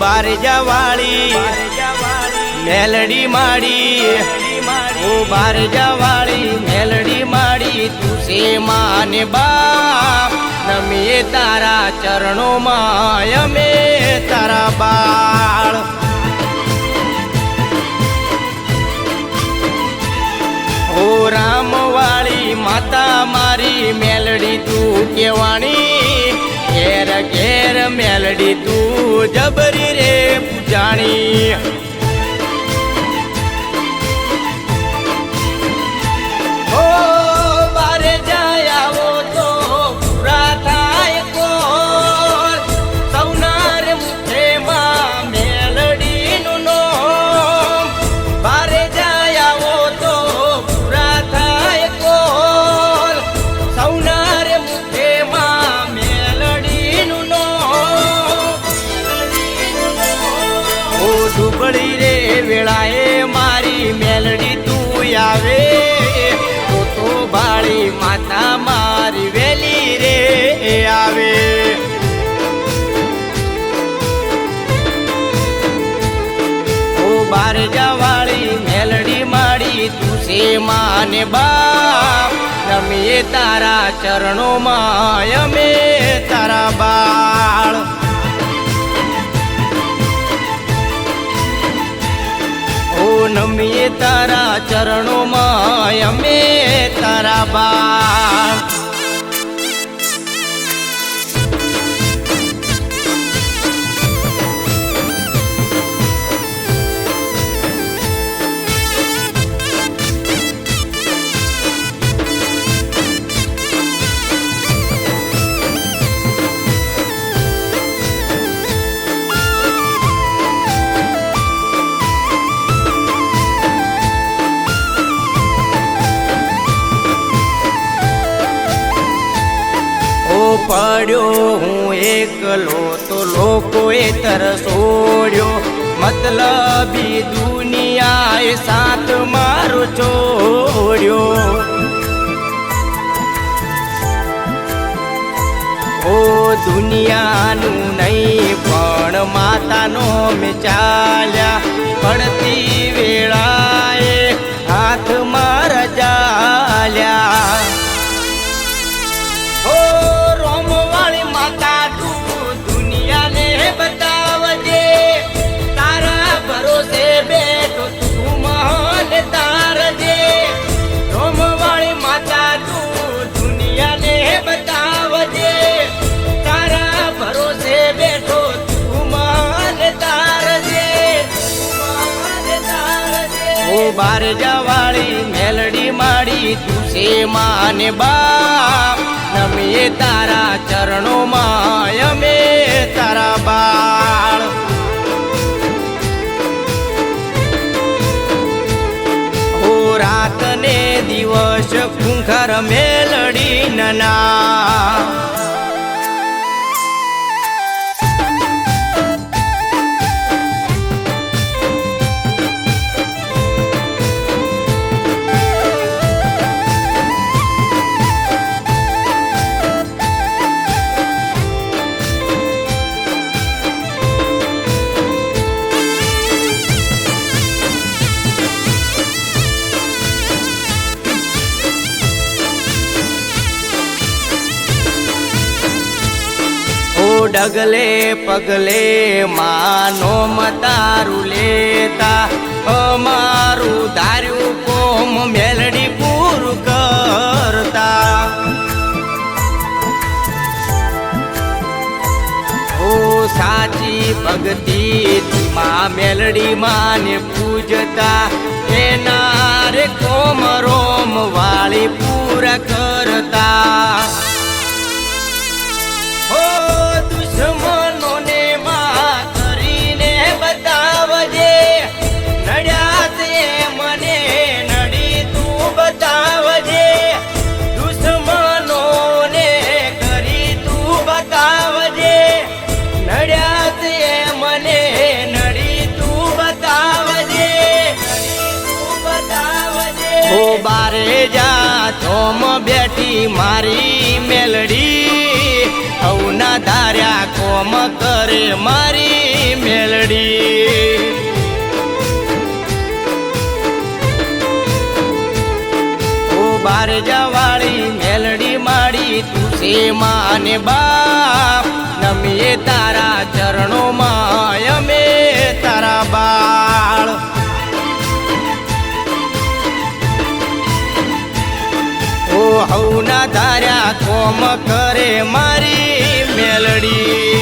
બાર જવાળી મેલડી માડી. ઓ બાર જવાળી મેલડી માડી, તું સે માને બા નમે તારા ચરણોમાં અમે તારા બાળ. ઓ રામવાળી તું જબરી રે પૂજાણી. ડુબળી રે વેળાએ મારી મેલડી તું આવે. તો તો બાળી માતા મારી વેલી રે આવે. બાર જવાળી મેલડી માડી તું છે માને બાપ. અમે તારા ચરણોમાં, અમે તારા બાળ. ઓ નમીએ તારા ચરણોમાં અમે તારા બાળ. પડ્યો, હું એકલો તો લોકોએ તરસોડ્યો મતલબી દુનિયાએ સાથ મારો છોડ્યો ઓ દુનિયાનું નહીં, પણ માતાનો મેં ચાલ્યા. પડતી ઓ બાર જવાળી મેલડી માડી તું છે માને બાપ. નમીએ તારા ચરણોમાં અમે તારા બાળ. ઓ રાત ને દિવસ, ખૂંખર મેલડી નના. ડગલે પગલે માનો મતારું લેતા. અમારું ધાર્યું કોમ મેલડી પૂરું કરતા. ઓ સાચી ભક્તિ માં મેલડી માને પૂજતા. એના રે કોમ રોમ વાળી પૂરા ઓ બારે જા તોમ બેઠી મારી મેલડી. હવના ધાર્યા કોમ કરે મારી મેલડી. ઓ બાર જવાળી મેલડી માડી, તું છે માને બાપ. નમીએ તારા ચરણોમાં અમે હવના ધાર્યા કોમ કરે મારી મેલડી.